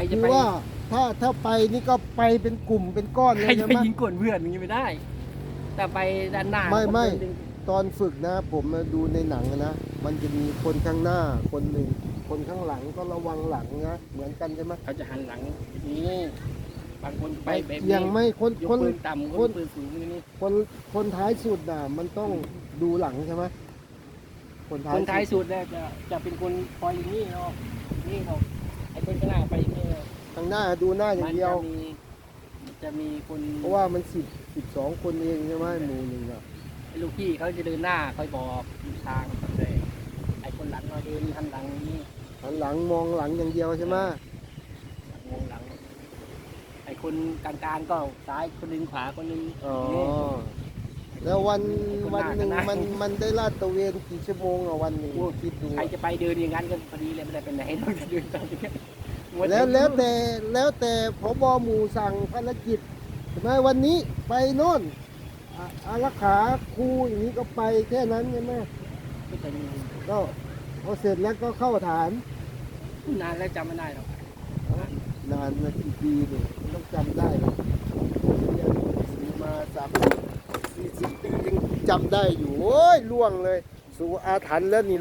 รจะคือไปว่าถ้าถ้าไปนี่ก็ไปเป็นกลุ่มเป็นก้อนเลใครยจะใช่ไปไหม ยิงกวนเพื่อนอย่างนี้ไม่ได้ แต่ไปด้านหน้าไม่ไม่ผเดินตอนฝึกนะ ผมมาดูในหนังนะ มันจะมีคนข้างหน้าคนหนึ่ง คนข้างหลังก็ระวังหลังนะ เหมือนกันใช่ไหมเขาจะหันหลังอย่างนี้บางคนไปไปแบบเอียงไม่คนยกคน ปืนต่ำคคน นปืนสูงอย่างนี้คนคนท้ายสุดน่ะมันต้องดูหลังใช่ไหมคนท้าคยนท้ายสุดเนี่ยจะจะเป็นคนคอยอย่างนี้เนาะนี่เขาางหน้าดูหน้าอย่ามังเดียวจะมีจะมีคนเพราะว่ามันสิบสิบสองคนเองใช่ไหมหมู่หนึ่งอะไอ้ลูกพี่เขาจะเดินหน้าคอยบอกทิศทางแต่ไอ้คนหลังเราเดินหันหลังอย่างนี้หันหลังมองหลังอย่างเดียวใช่ไหมมองหลัง ไอ้คนกลางๆก็ซ้ายคนหนึงขวาคนหนึงอ๋อนี่แล้ววันคนหวันน้าหนึ่งคนหน้ามัมันมันได้ลาดตระเวนกี่ชั่วโมงอะวันหนึ่งโอ้คิดดู ใครจะไปเดินอย่างนั้นก็พอดีเลยไม่ได้เป็นไหนนอกจากเดินตามอย่างเงี้ยมั แล้วแล้วแต่แล้วแต่พบหมู่สั่งภารกิจใช่ไหมวันนี้ไปโน่นอะอารักขาครูอย่างนี้ก็ไปแค่นั้นใช่ไหมก็จะมีก็พอเสร็จแล้วก็เข้าฐาน นานแล้วจำไม่ได้หรอกนานมากี่ปีเนี่ยต้องจำได้หรอกเรียนหนังสือมาสามสิบสี่สิบปียังจำได้อยู่โอ้ยล่วงเลย สู่อาถรรพ์แล้วนี่